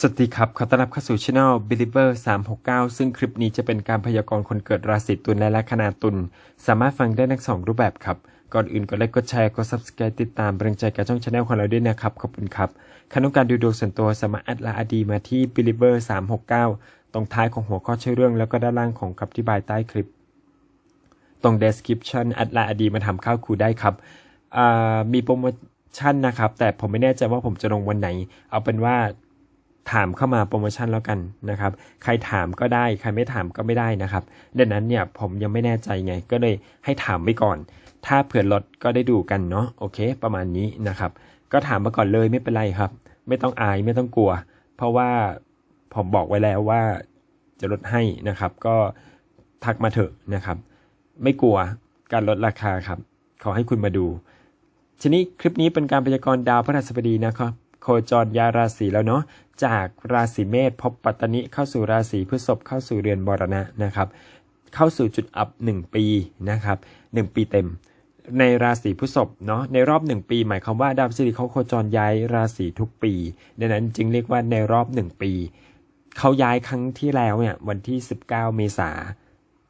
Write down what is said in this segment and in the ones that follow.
สวัสดีครับ ขอต้อนรับเข้าสู่ช่อง Believer 369 ซึ่งคลิปนี้จะเป็นการพยากรณ์คนเกิดราศีตุลและลัคนาตุล สามารถฟังได้ทั้งสองรูปแบบครับ ก่อนอื่นกดไลค์ กดแชร์ กด subscribe ติดตามเป็นกำลังใจกับช่องชาแนลของเราด้วยนะครับ ขอบคุณครับครต้องการดูดวงส่วนตัวสามารถแอดไลน์อดีมาที่ Believer 369 ตรงท้ายของหัวข้อชื่อเรื่อง แล้วก็ด้านล่างของคำอธิบายใต้คลิป ตรง description แอดไลน์อดีมาทำข้าวคูได้ครับมีโปรโมชั่นนะครับ แต่ผมไม่แน่ใจว่าผมจะลงวันไหน เอาเป็นว่า ถามเข้ามาโปรโมชั่นแล้วกันนะครับ ใครถามก็ได้ ใครไม่ถามก็ไม่ได้นะครับ ดังนั้นเนี่ยผมยังไม่แน่ใจไง ก็เลยให้ถามไว้ก่อน ถ้าเผื่อลดก็ได้ดูกันเนาะ โอเค ประมาณนี้นะครับ ก็ถามมาก่อนเลยไม่เป็นไรครับ ไม่ต้องอายไม่ต้องกลัว เพราะว่าผมบอกไว้แล้วว่าจะลดให้นะครับ ก็ทักมาเถอะนะครับ ไม่กลัวการลดราคาครับ ขอให้คุณมาดู ทีนี้คลิปนี้เป็นการพยากรณ์ดาวพฤหัสบดีนะครับ โคจรยาราศีแล้วเนาะจากราศีเมษพบปัตตนิเข้าสู่ราศีพฤษภเข้าสู่เรือนมรณะนะครับ เข้าสู่จุดอับ 1 ปีนะครับ1ปีเต็ม ในราศีพฤษภเนาะในรอบ 1 ปี หมายความว่าดาวพฤหัสบดีเขาโคจรย้ายราศีทุกปี ดังนั้นจึงเรียกว่าในรอบ 1 ปีเขาย้ายครั้งที่แล้วเนี่ยวันที่ 19 เมษา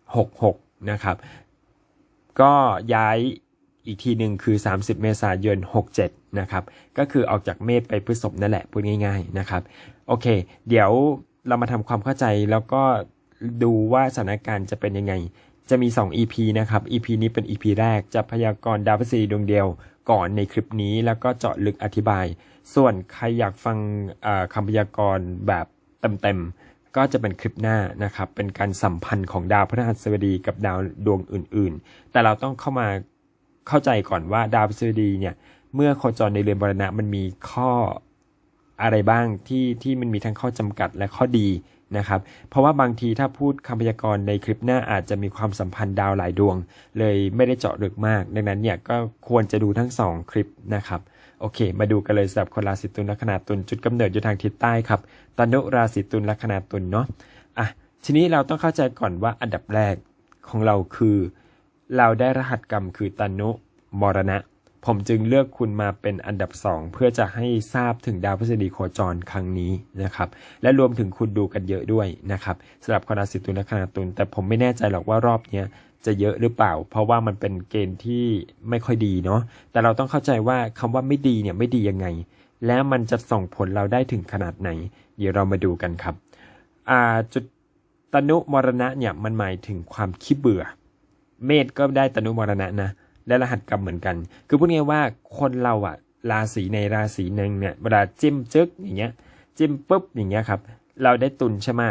66นะครับ ก็ย้ายอีกทีหนึ่งคือ 30 เมษายน 67 นะครับ ก็คือออกจากเมษไปพฤษภนั่นแหละพูดง่ายๆนะครับ โอเค เดี๋ยวเรามาทำความเข้าใจแล้วก็ดูว่าสถานการณ์จะเป็นยังไง จะมี 2 EP นะครับ EP นี้เป็น EP แรกจะพยากรณ์ดาวพฤหัสบดีดวงเดียวก่อนในคลิปนี้แล้วก็เจาะลึกอธิบาย ส่วนใครอยากฟังคำพยากรณ์แบบเต็มๆ ก็จะเป็นคลิปหน้านะครับ เป็นการสัมพันธ์ของดาวพฤหัสบดีกับดาวดวงอื่นๆ แต่เราต้องเข้ามาเข้าใจก่อนว่าดาวพฤหัสบดีเนี่ย เมื่อโคจรในเรือนบรณะมันมีข้ออะไรบ้างที่ที่มันมีทั้งข้อจำกัดและข้อดีนะครับ เพราะว่าบางทีถ้าพูดคำพยากรณ์ในคลิปหน้าอาจจะมีความสัมพันธ์ดาวหลายดวง เลยไม่ได้เจาะลึกมาก ดังนั้นเนี่ยก็ควรจะดูทั้งสองคลิปนะครับโอเค มาดูกันเลยสำหรับคนราศีตุลลัคนาตุลจุดกำเนิดอยู่ทางทิศใต้ครับตนุราศีตุลลัคนาตุลเนาะอะทีนี้เราต้องเข้าใจก่อนว่าอันดับแรกของเราคือ เราได้รหัสกรรมคือตนุมรณะ ผมจึงเลือกคุณมาเป็นอันดับสองเพื่อจะให้ทราบถึงดาวพฤหัสบดีโคจรครั้งนี้นะครับ และรวมถึงคุณดูกันเยอะด้วยนะครับสำหรับคนราศีตุลและคนาตุลแต่ผมไม่แน่ใจหรอกว่ารอบเนี้ยจะเยอะหรือเปล่า เพราะว่ามันเป็นเกณฑ์ที่ไม่ค่อยดีเนาะแต่เราต้องเข้าใจว่าคำว่าไม่ดีเนี่ยไม่ดียังไง แล้วมันจะส่งผลเราได้ถึงขนาดไหน เดี๋ยวเรามาดูกันครับจุดตนุมรณะเนี่ยมันหมายถึงความขี้เบื่อ เมษก็ได้ตนุมรณะนะ และรหัสกรรมเหมือนกัน คือพูดง่ายๆว่าคนเราอะราศีในราศีหนึ่งเนี่ยเวลาจิ้มจึ๊กอย่างเงี้ยจิ้มปุ๊บอย่างเงี้ยครับ เราได้ตุลใช่ไหม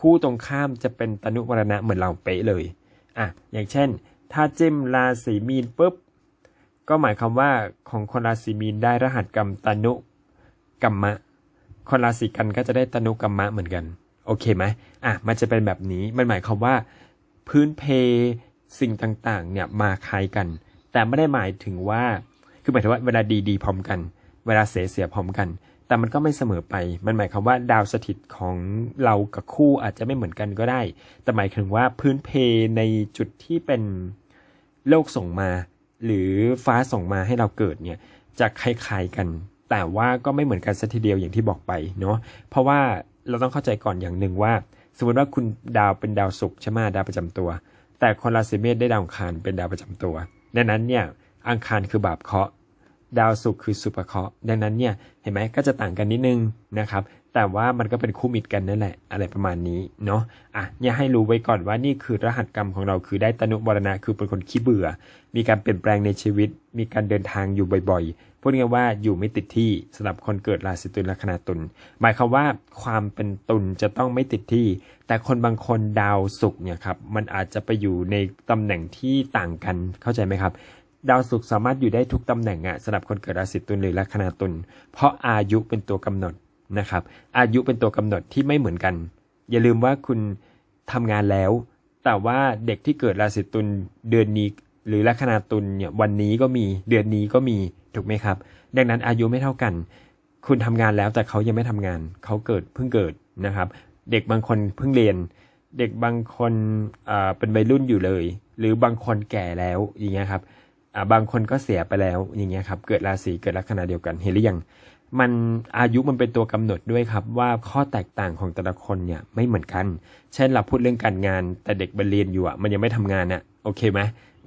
คู่ตรงข้ามจะเป็นตนุมรณะเหมือนเราเป๊ะเลยอะอย่างเช่น ถ้าจิ้มราศีมีนปุ๊บก็หมายความว่าของคนราศีมีนได้รหัสกรรมตนุกรรมะ คนราศีกันก็จะได้ตนุกรรมะเหมือนกันโอเคไหมอะมันจะเป็นแบบนี้มันหมายความว่า พื้นเพสิ่งต่างๆเนี่ยมาคล้ายกัน แต่ไม่ได้หมายถึงว่า คือหมายถึงว่าเวลาดีดีๆพร้อมกัน เวลาเสียเสียพร้อมกัน แต่มันก็ไม่เสมอไป มันหมายความว่าดาวสถิตของเรากับคู่อาจจะไม่เหมือนกันก็ได้ แต่หมายถึงว่าพื้นเพในจุดที่เป็นโลกส่งมา หรือฟ้าส่งมาให้เราเกิดเนี่ยจะคล้ายๆกัน แต่ว่าก็ไม่เหมือนกันสัทีเดียวอย่างที่บอกไปเนาะ เพราะว่าเราต้องเข้าใจก่อนอย่างหนึ่งว่า สมมติว่าคุณดาวเป็นดาวศุกร์ใช่ไหมดาวประจำตัว แต่คนราศีเมษได้ดาวอังคารเป็นดาวประจำตัว ดังนั้นเนี่ยอังคารคือบาปเคราะห์ดาวศุกร์คือสุปเคราะห์ดังนั้นเนี่ยเห็นไหมก็จะต่างกันนิดนึงนะครับ แต่ว่ามันก็เป็นคู่มิตรกันนั่นแหละอะไรประมาณนี้เนาะอะเนี่ยให้รู้ไว้ก่อนว่านี่คือรหัสกรรมของเราคือได้ตนุบรณะคือเป็นคนขี้เบื่อ มีการเปลี่ยนแปลงในชีวิต มีการเดินทางอยู่บ่อยๆ พูดง่ายว่าอยู่ไม่ติดที่สำหรับคนเกิดราศีตุลลัคนาตุลหมายความว่าความเป็นตุลจะต้องไม่ติดที่ แต่คนบางคนดาวศุกร์เนี่ยครับมันอาจจะไปอยู่ในตำแหน่งที่ต่างกันเข้าใจไหมครับดาวศุกร์สามารถอยู่ได้ทุกตำแหน่งอะสำหรับคนเกิดราศีตุลหรือลัคนาตุลเพราะอายุเป็นตัวกำหนดนะครับ อายุเป็นตัวกำหนดที่ไม่เหมือนกัน อย่าลืมว่าคุณทำงานแล้ว แต่ว่าเด็กที่เกิดราศีตุลเดือนนี้ หรือลัคนาตุลเนี่ยวันนี้ก็มีเดือนนี้ก็มีถูกไหมครับ ดังนั้นอายุไม่เท่ากัน คุณทำงานแล้วแต่เขายังไม่ทำงาน เขาเกิดเพิ่งเกิดนะครับ เด็กบางคนเพิ่งเรียน เด็กบางคนเป็นวัยรุ่นอยู่เลย หรือบางคนแก่แล้วอย่างเงี้ยครับบางคนก็เสียไปแล้วอย่างเงี้ยครับ เกิดราศีเกิดลัคนาเดียวกันเห็นหรือยังมันอายุมันเป็นตัวกำหนดด้วยครับ ว่าข้อแตกต่างของแต่ละคนเนี่ยไม่เหมือนกัน เช่นเราพูดเรื่องการงาน แต่เด็กไปเรียนอยู่อะมันยังไม่ทำงานอะโอเคไหม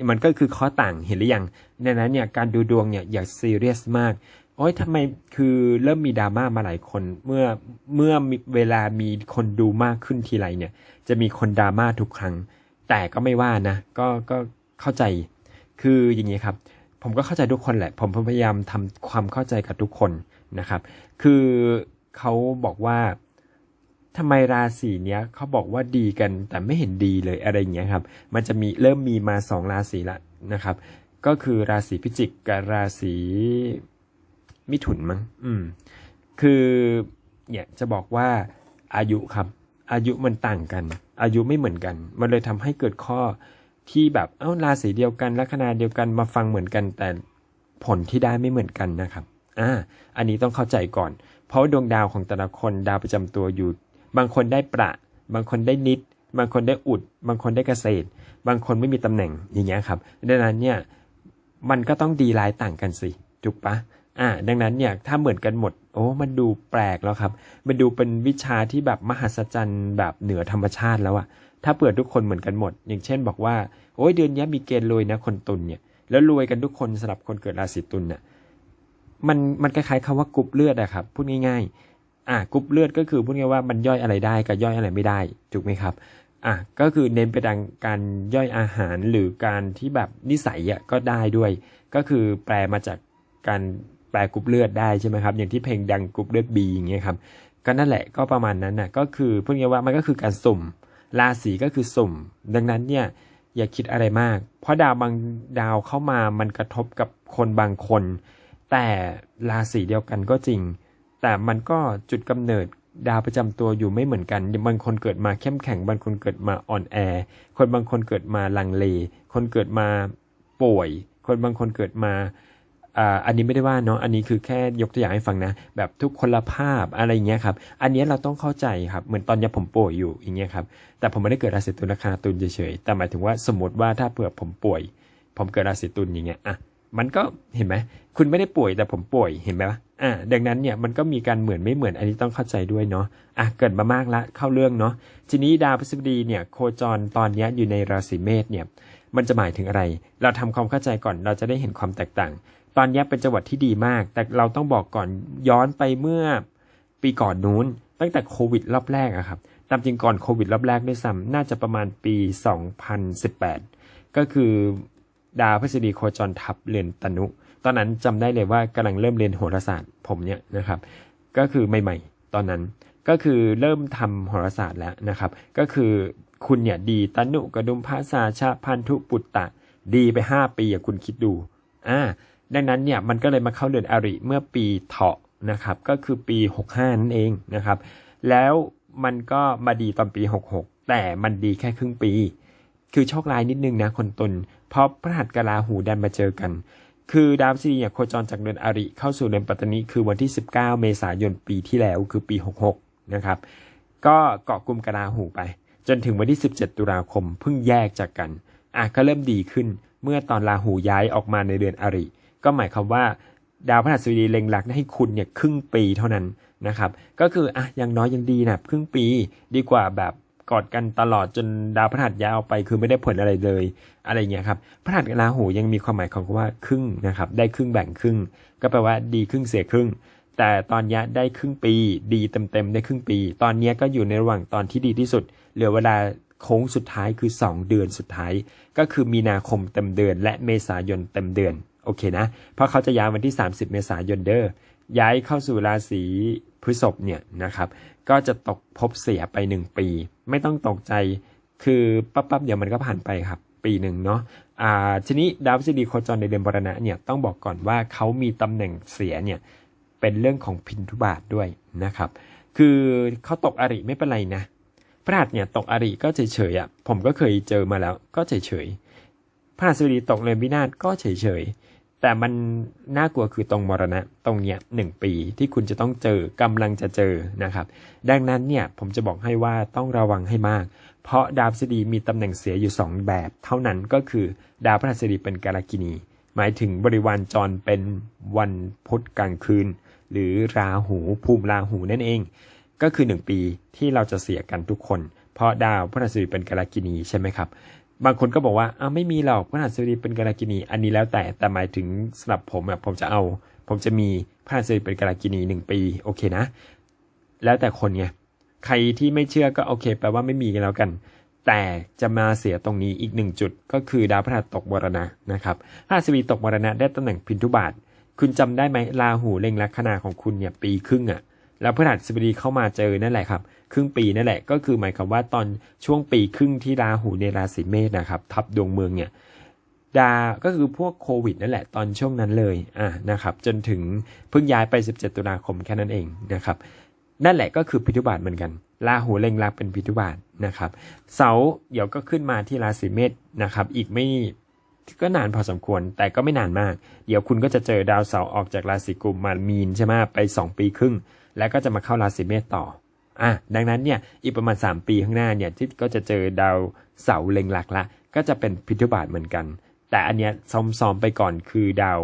มันก็คือข้อต่างเห็นหรือยังดังนั้นเนี่ยการดูดวงเนี่ยอย่าซีเรียสมากโอ้ยทำไมคือเริ่มมีดราม่ามาหลายคนเมื่อเมื่อเวลามีคนดูมากขึ้นทีไรเนี่ย จะมีคนดราม่าทุกครั้ง แต่ก็ไม่ว่านะ ก็ก็เข้าใจ คืออย่างนี้ครับ ผมก็เข้าใจทุกคนแหละ ผมพยายามทำความเข้าใจกับทุกคนนะครับ คือเขาบอกว่า ทำไมราศีเนี้ยเขาบอกว่าดีกันแต่ไม่เห็นดีเลยอะไรอย่างเงี้ยครับ มันจะมีเริ่มมีมาสองราศีละนะครับ ก็คือราศีพิจิกกับราศีมิถุนมั้งอืม คือเนี่ยจะบอกว่าอายุครับ อายุมันต่างกัน อายุไม่เหมือนกัน มันเลยทำให้เกิดข้อที่แบบเอ้าราศีเดียวกันลัคนาเดียวกันมาฟังเหมือนกัน แต่ผลที่ได้ไม่เหมือนกันนะครับอ่าอันนี้ต้องเข้าใจก่อน เพราะดวงดาวของแต่ละคนดาวประจำตัวอยู่ บางคนได้ประ บางคนได้นิด บางคนได้อุด บางคนได้เกษตร บางคนไม่มีตำแหน่งอย่างเงี้ยครับดังนั้นเนี่ยมันก็ต้องดีลายต่างกันสิถูกปะอ่าดังนั้นเนี่ยถ้าเหมือนกันหมด โอ้ มันดูแปลกแล้วครับ มันดูเป็นวิชาที่แบบมหัศจรรย์แบบเหนือธรรมชาติแล้วอะถ้าเปิดทุกคนเหมือนกันหมด อย่างเช่นบอกว่า โอ้ยเดือนนี้มีเกณฑ์รวยนะคนตุลเนี่ย แล้วรวยกันทุกคนสำหรับคนเกิดราศีตุลเนี่ยมันมันคล้ายๆคำว่ากรุ๊ปเลือดอะครับ พูดง่ายๆ อะกรุ๊ปเลือดก็คือพูดง่ายว่ามันย่อยอะไรได้กับย่อยอะไรไม่ได้ถูกไหมครับอะก็คือเน้นไปทางการย่อยอาหารหรือการที่แบบนิสัยอะก็ได้ด้วย ก็คือแปลมาจากการแปลกรุ๊ปเลือดได้ใช่ไหมครับอย่างที่เพลงดังกรุ๊ปเลือดบีอย่างเงี้ยครับก็นั่นแหละก็ประมาณนั้นน่ะก็คือพูดง่ายว่ามันก็คือการสุ่มราศีก็คือสุ่ม ดังนั้นเนี่ยอย่าคิดอะไรมาก เพราะดาวบางดาวเข้ามามันกระทบกับคนบางคน แต่ราศีเดียวกันก็จริง แต่มันก็จุดกำเนิดดาวประจำตัวอยู่ไม่เหมือนกัน บางคนเกิดมาเข้มแข็ง บางคนเกิดมาอ่อนแอ คนบางคนเกิดมาลังเล คนเกิดมาป่วย คนบางคนเกิดมาอ่าอันนี้ไม่ได้ว่าเนาะ อันนี้คือแค่ยกตัวอย่างให้ฟังนะ แบบทุกคนละภาพอะไรเงี้ยครับ อันนี้เราต้องเข้าใจครับ เหมือนตอนนี้ผมป่วยอยู่อย่างเงี้ยครับ แต่ผมไม่ได้เกิดราศีตุลราคาตุลเฉยๆ แต่หมายถึงว่าสมมติว่าถ้าเผื่อผมป่วย ผมเกิดราศีตุลอย่างเงี้ย อะ มันก็เห็นไหม คุณไม่ได้ป่วยแต่ผมป่วย เห็นไหมวะ อ่าดังนั้นเนี่ยมันก็มีการเหมือนไม่เหมือนอันนี้ต้องเข้าใจด้วยเนาะอะเกิดมามากละเข้าเรื่องเนาะทีนี้ดาวพฤษภดีเนี่ยโคจรตอนนี้อยู่ในราศีเมษเนี่ยมันจะหมายถึงอะไร เราทำความเข้าใจก่อนเราจะได้เห็นความแตกต่าง ตอนนี้เป็นจังหวัดที่ดีมาก แต่เราต้องบอกก่อนย้อนไปเมื่อปีก่อนนู้น ตั้งแต่โควิดรอบแรกอะครับตามจริงก่อนโควิดรอบแรกด้วยซ้ำน่าจะประมาณปี 2018 ก็คือดาวพฤษฎีโคจรทับเรือนตนุ อนนั้นจำได้เลยว่ากำลังเริ่มเรียนโหราศาสตร์ผมเนี่ยนะครับ ก็คือใหม่ ๆ ตอนนั้นก็คือเริ่มทำโหราศาสตร์แล้วนะครับ ก็คือคุณเนี่ยดีตนุกระดุมภาษาชาพันธุปุตตะ ดีไป 5 ปีอะคุณคิดดูอ่าดังนั้นเนี่ยมันก็เลยมาเข้าเดือนอริเมื่อปีเถาะนะครับ ก็คือปี 65 นั่นเองนะครับ แล้วมันก็มาดีตอนปี 66 แต่มันดีแค่ครึ่งปี คือโชคร้ายนิดนึงนะคนตนเพราะพระหัสกบราหูดันมาเจอกัน คือดาวพฤษฎีเนี่ยโคจรจากเดือนอริ เข้าสู่เดือนปัตตานีคือวันที่ 19 เมษายนปีที่แล้วคือปี 66 นะครับ ก็เกาะกลุ่มกราหูไป จนถึงวันที่ 17 ตุลาคมเพิ่งแยกจากกันอะก็เริ่มดีขึ้นเมื่อตอนราหูย้ายออกมาในเดือนอริ ก็หมายความว่าดาวพฤหัสบดีเล็งหลักให้คุณเนี่ยครึ่งปีเท่านั้นนะครับ ก็คืออะอย่างน้อยยังดีนะครึ่งปีดีกว่าแบบ กอดกันตลอดจนดาวพฤหัสย้ายออกไป คือไม่ได้ผลอะไรเลยอะไรเงี้ยครับพฤหัสราหูยังมีความหมายของคำว่าครึ่งนะครับได้ครึ่งแบ่งครึ่ง ก็แปลว่าดีครึ่งเสียครึ่ง แต่ตอนนี้ได้ครึ่งปี ดีเต็มๆได้ครึ่งปี ตอนนี้ก็อยู่ในระหว่างตอนที่ดีที่สุด เหลือเวลาโค้งสุดท้ายคือ 2 เดือนสุดท้าย ก็คือมีนาคมเต็มเดือน และเมษายนเต็มเดือนโอเคนะ เพราะเขาจะย้ายวันที่ 30 เมษายนเด้อ ย้ายเข้าสู่ราศีพฤษภเนี่ยนะครับก็จะตกภพเสียไป1ปี ไม่ต้องตกใจคือปั๊บปั๊บเดี๋ยวมันก็ผ่านไปครับ ปีหนึ่งเนาะอ่าทีนี้ดาวพฤษฎีโคจรในเดือนบรณะเนี่ยต้องบอกก่อนว่าเขามีตำแหน่งเสียเนี่ยเป็นเรื่องของพินทุบาทด้วยนะครับคือเขาตกอริไม่เป็นไรนะพระหัสเนี่ยตกอริก็เฉยๆอะผมก็เคยเจอมาแล้วก็เฉยๆพระหัสบดีตกเรือนวินาศก็เฉยๆ แต่มันน่ากลัวคือตรงมรณะตรงเนี้ยหนึ่งปีที่คุณจะต้องเจอกำลังจะเจอนะครับ ดังนั้นเนี่ยผมจะบอกให้ว่าต้องระวังให้มาก เพราะดาวพฤษฎีมีตำแหน่งเสียอยู่ 2 แบบ เท่านั้นก็คือดาวพฤหัสบดีเป็นกาลกินี หมายถึงบริวารจรเป็นวันพุธกลางคืน หรือราหูภูมิราหูนั่นเอง ก็คือ 1 ปีที่เราจะเสียกันทุกคน เพราะดาวพฤหัสบดีเป็นกาลกินีใช่ไหมครับ บางคนก็บอกว่าอ้าวไม่มีหรอกพฤหัสบดีเป็นกาลกินีอันนี้แล้วแต่แต่หมายถึงสำหรับผมอะผมจะเอา ผมจะมีพฤหัสบดีเป็นกาลกินีหนึ่งปีโอเคนะ แล้วแต่คนไงใครที่ไม่เชื่อก็โอเคแปลว่าไม่มีกันแล้วกัน แต่จะมาเสียตรงนี้อีกหนึ่งจุด ก็คือดาวพฤหัสตกมรณะนะครับพฤหัสบดีตกมรณะได้ตำแหน่งพินทุบาทคุณจำได้ไหมราหูเล็งลัคนาของคุณเนี่ยปีครึ่งอะ่ะแล้วพฤหัสบดีเข้ามาเจอนั่นแหละครับ ครึ่งปีนั่นแหละก็คือหมายความว่าตอนช่วงปีครึ่งที่ราหูในราศีเมษนะครับทับดวงเมืองเนี่ยดาก็คือพวกโควิดนั่นแหละตอนช่วงนั้นเลยอะนะครับจนถึงเพิ่งย้ายไป 17 ตุลาคมแค่นั้นเองนะครับนั่นแหละก็คือพิทุบาทเหมือนกันราหูเล็งลักเป็นพิทุบาทนะครับ เสาเดี๋ยวก็ขึ้นมาที่ราศีเมษนะครับ อีกไม่ก็นานพอสมควรแต่ก็ไม่นานมาก เดี๋ยวคุณก็จะเจอดาวเสาออกจากราศีกุมมามีนใช่ไหมไป 2 ปีครึ่ง แล้วก็จะมาเข้าราศีเมษต่อ อะดังนั้นเนี่ยอีกประมาณ 3 ปีข้างหน้าเนี่ยที่ก็จะเจอดาวเสาเล็งหลักละ ก็จะเป็นพิทุบาทเหมือนกัน แต่อันเนี้ยซ้อมๆไปก่อนคือดาว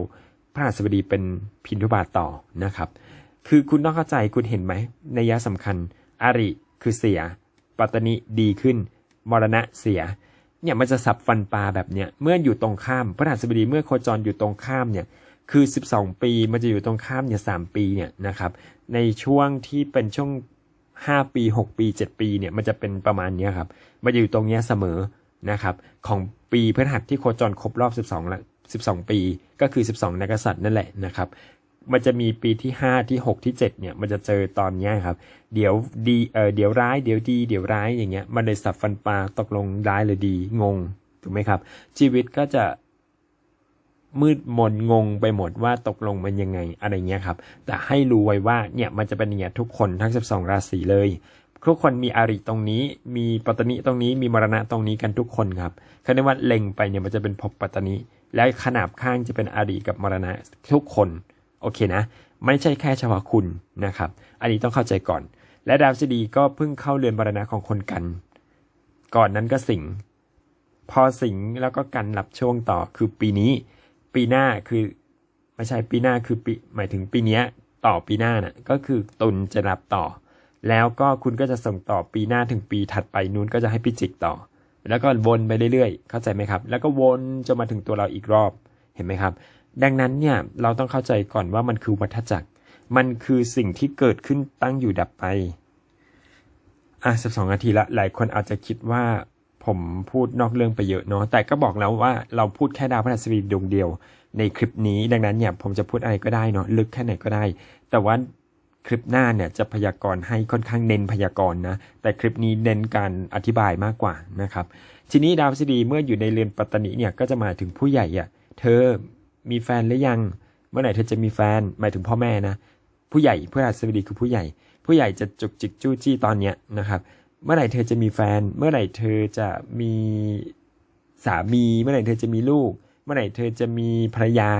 พระหัสบดีเป็นพิทุบาทต่อนะครับ คือคุณต้องเข้าใจคุณเห็นไหมในยะสำคัญอาริคือเสีย ปัตตนิดีขึ้น มรณะเสียเนี่ยมันจะสับฟันปลาแบบเนี้ยเมื่ออยู่ตรงข้ามพระหัสบดีเมื่อโคจรอยู่ตรงข้ามเนี่ยคือ 12 ปีมันจะอยู่ตรงข้ามเนี่ยสปีเนี่ยนะครับในช่วงที่เป็นช่วง 5ปี6ปี7ปีเนี่ยมันจะเป็นประมาณนี้ครับมันจะอยู่ตรงนี้เสมอนะครับของปีพฤหัสที่โคจรครบรอบ 12ละ12 ปีก็คือ 12 นักษัตริย์นั่นแหละนะครับมันจะมีปีที่ 5 ที่ 6 ที่ 7 เนี่ยมันจะเจอตอนนี้ครับ เดี๋ยวดีเออเดี๋ยวร้ายเดี๋ยวดีเดี๋ยวร้ายอย่างเงี้ยมันเลยสับฟันปลาตกลงร้ายหรือดีงงถูกไหมครับ ชีวิตก็จะ มืดมนงงไปหมดว่าตกลงมันยังไงอะไรเงี้ยครับ แต่ให้รู้ไว้ว่าเนี่ยมันจะเป็นอย่างเงี้ยทุกคนทั้ง 12 ราศีเลย ทุกคนมีอาริตรงนี้ มีปัตตนิตรงนี้ มีมรณะตรงนี้กันทุกคนครับเขาเรียกว่าเล็งไปเนี่ยมันจะเป็นภพปัตตนิและขนาบข้างจะเป็นอาริกับมรณะทุกคนโอเคนะ ไม่ใช่แค่เฉพาะคุณนะครับ อันนี้ต้องเข้าใจก่อน และดาวพฤหัสบดีก็เพิ่งเข้าเรือนมรณะของคนกัน ก่อนนั้นก็สิงพอสิงแล้วก็กันรับช่วงต่อคือปีนี้ ปีหน้าคือไม่ใช่ปีหน้าคือปีหมายถึงปีเนี้ยต่อปีหน้าน่ะก็คือตุลจะรับต่อ แล้วก็คุณก็จะส่งต่อปีหน้าถึงปีถัดไปนู้นก็จะให้พิจิกต่อ แล้วก็วนไปเรื่อยๆ เข้าใจไหมครับ แล้วก็วนจนมาถึงตัวเราอีกรอบเห็นไหมครับ ดังนั้นเนี่ยเราต้องเข้าใจก่อนว่ามันคือวัฏจักร มันคือสิ่งที่เกิดขึ้นตั้งอยู่ดับไปอะสิบสองนาทีละหลายคนอาจจะคิดว่า ผมพูดนอกเรื่องไปเยอะเนาะแต่ก็บอกแล้วว่าเราพูดแค่ดาวพฤหัสบดีดวงเดียว ในคลิปนี้ดังนั้นเนี่ยผมจะพูดอะไรก็ได้เนาะลึกแค่ไหนก็ได้ แต่ว่าคลิปหน้าเนี่ยจะพยากรณ์ให้ค่อนข้างเน้นพยากรณ์นะแต่คลิปนี้เน้นการอธิบายมากกว่านะครับทีนี้ดาวพฤหัสบดีเมื่ออยู่ในเรือนปัตตนิเนี่ยก็จะมาถึงผู้ใหญ่อะเธอมีแฟนหรือยัง เมื่อไหร่เธอจะมีแฟนหมายถึงพ่อแม่นะผู้ใหญ่พฤหัสบดีคือผู้ใหญ่ ผู้ใหญ่จะจุกจิกจู้จี้ตอนเนี้ยนะครับ เมื่อไหร่เธอจะมีแฟน เมื่อไหร่เธอจะมีสามี เมื่อไหร่เธอจะมีลูก เมื่อไหร่เธอจะมีภรรยา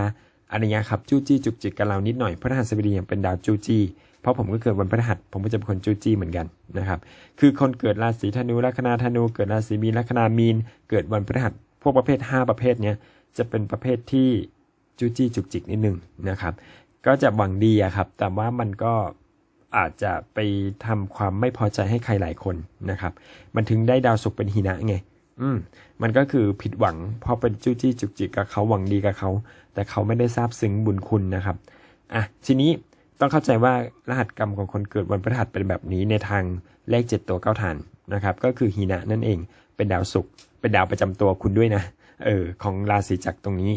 อะไรเงี้ยครับจู้จี้จุกจิกกับเรานิดหน่อยพฤหัสบดียังเป็นดาวจู้จี้เพราะผมก็เกิดวันพฤหัสผมก็จะเป็นคนจู้จี้เหมือนกันนะครับ คือคนเกิดราศีธนูลัคนาธนู เกิดราศีมีนลัคนามีน เกิดวันพฤหัสพวกประเภท 5 ประเภทเนี้ยจะเป็นประเภทที่จู้จี้จุกจิกนิดนึงนะครับ ก็จะหวังดีอะครับ แต่ว่ามันก็ อาจจะไปทำความไม่พอใจให้ใครหลายคนนะครับ มันถึงได้ดาวศุกร์เป็นหินะไง อืม มันก็คือผิดหวังเพราะเป็นจู้จี้จุกจิกกับเขาหวังดีกับเขา แต่เขาไม่ได้ทราบซึ้งบุญคุณนะครับ อะ ทีนี้ต้องเข้าใจว่ารหัสกรรมของคนเกิดวันพฤหัสเป็นแบบนี้ในทางเลขเจ็ดตัวเก้าฐานนะครับ ก็คือหินะนั่นเอง เป็นดาวศุกร์ เป็นดาวประจำตัวคุณด้วยนะ เออ ของราศีจักรตรงนี้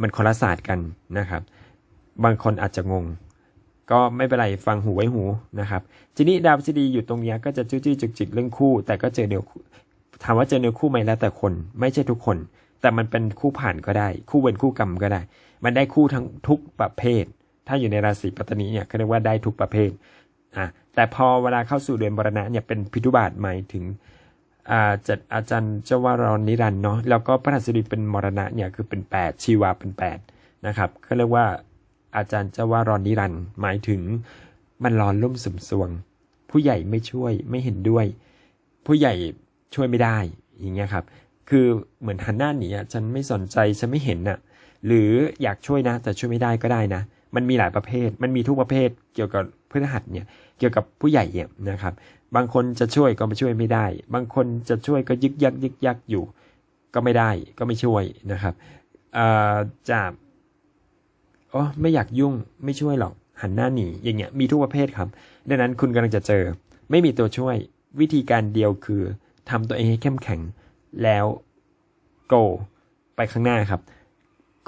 มันคนละศาสตร์กันนะครับ บางคนอาจจะงง ก็ไม่เป็นไรฟังหูไว้หูนะครับทีนี้ดาวพฤหัสบดีอยู่ตรงนี้ก็จะจู้จี้จุกจิกเรื่องคู่ แต่ก็เจอเนื้อถามว่าเจอเนื้อคู่ไหมแล้วแต่คน ไม่ใช่ทุกคน แต่มันเป็นคู่ผ่านก็ได้ คู่เวรคู่กรรมก็ได้ มันได้คู่ทั้งทุกประเภท ถ้าอยู่ในราศีปัตตนีเนี่ยเขาเรียกว่าได้ทุกประเภทอะแต่พอเวลาเข้าสู่เดือนมรณะเนี่ยเป็นพิทุบาทหมายถึงอ่าจัดอาจารย์เจ้าวารอนนิรันเนาะแล้วก็พระหัสดีเป็นมรณะเนี่ยคือเป็น 8 ชีวาเป็น8นะครับเขาเรียกว่า อาจารย์เจ้าวารอนนิรันด์หมายถึงมันร้อนลุ่มสุมสวง ผู้ใหญ่ไม่ช่วยไม่เห็นด้วย ผู้ใหญ่ช่วยไม่ได้อย่างเงี้ยครับ คือเหมือนหันหน้าหนีอะฉันไม่สนใจฉันไม่เห็นน่ะ หรืออยากช่วยนะ แต่ช่วยไม่ได้ก็ได้นะ มันมีหลายประเภท มันมีทุกประเภทเกี่ยวกับพฤหัสเนี่ยเกี่ยวกับผู้ใหญ่เนี่ยนะครับ บางคนจะช่วยก็ไม่ช่วยไม่ได้ บางคนจะช่วยก็ยึกยักยึกยักอยู่ ก็ไม่ได้ก็ไม่ช่วยนะครับจะ อ๋อไม่อยากยุ่งไม่ช่วยหรอกหันหน้าหนีอย่างเงี้ยมีทุกประเภทครับ ดังนั้นคุณกำลังจะเจอ ไม่มีตัวช่วยวิธีการเดียวคือทำตัวเองให้เข้มแข็ง แล้ว go ไปข้างหน้าครับ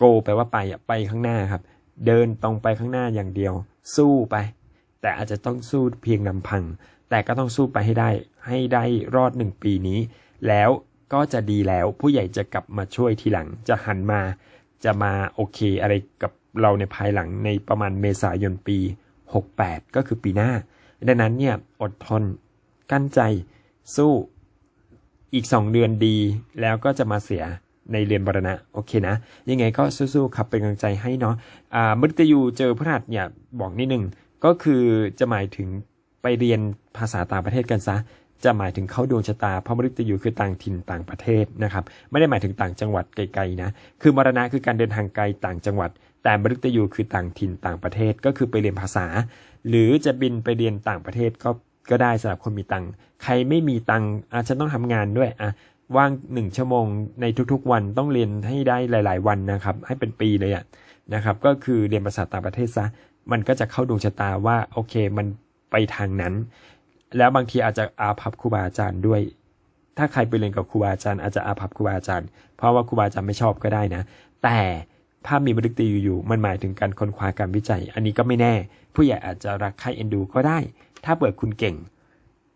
go แปลว่าไปอะไปข้างหน้าครับ เดินตรงไปข้างหน้าอย่างเดียว สู้ไป แต่อาจจะต้องสู้เพียงลำพัง แต่ก็ต้องสู้ไปให้ได้ ให้ได้รอดหนึ่งปีนี้ แล้วก็จะดีแล้วผู้ใหญ่จะกลับมาช่วยทีหลังจะหันมา จะมาโอเคอะไรกับ เราในภายหลังในประมาณเมษายนปี 68 ก็คือปีหน้า ดังนั้นเนี่ยอดทนกั้นใจสู้อีก 2 เดือนดี แล้วก็จะมาเสียในเรียนบรณะโอเคนะ ยังไงก็สู้ๆครับเป็นกำลังใจให้เนาะอ่ามฤตยูเจอพระหัสเนี่ยบอกนิดนึงก็คือจะหมายถึงไปเรียนภาษาต่างประเทศกันซะ จะหมายถึงเข้าดวงชะตาเพราะมฤตยูคือต่างถิ่นต่างประเทศนะครับ ไม่ได้หมายถึงต่างจังหวัดไกลๆนะ คือมรณะคือการเดินทางไกลต่างจังหวัด แต่มฤตยูคือต่างถิ่นต่างประเทศก็คือไปเรียนภาษา หรือจะบินไปเรียนต่างประเทศก็ก็ได้สำหรับคนมีตังค์ใครไม่มีตังค์อะฉันต้องทำงานด้วยอะว่างหนึ่งชั่วโมงในทุกๆวันต้องเรียนให้ได้หลาย ๆ วันนะครับ ให้เป็นปีเลยอะนะครับก็คือเรียนภาษาต่างประเทศซะมันก็จะเข้าดวงชะตาว่าโอเคมันไปทางนั้น แล้วบางทีอาจจะอาภัพครูบาอาจารย์ด้วย ถ้าใครไปเรียนกับครูบาอาจารย์อาจจะอาภัพครูบาอาจารย์ เพราะว่าครูบาอาจารย์ไม่ชอบก็ได้นะ แต่ ภาพมีบริกตีอยู่ๆมันหมายถึงการค้นคว้าการวิจัย อันนี้ก็ไม่แน่ ผู้ใหญ่อาจจะรักใครเอ็นดูก็ได้ ถ้าเปิดคุณเก่ง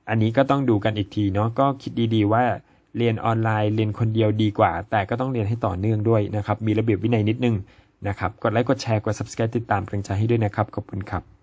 อันนี้ก็ต้องดูกันอีกทีเนาะก็คิดดีๆว่าเรียนออนไลน์เรียนคนเดียวดีกว่า แต่ก็ต้องเรียนให้ต่อเนื่องด้วยนะครับ มีระเบียบวินัยนิดนึงนะครับ กดไลค์ กดแชร์ กด subscribe ติดตามเป็นกำลังใจให้ด้วยนะครับ ขอบคุณครับ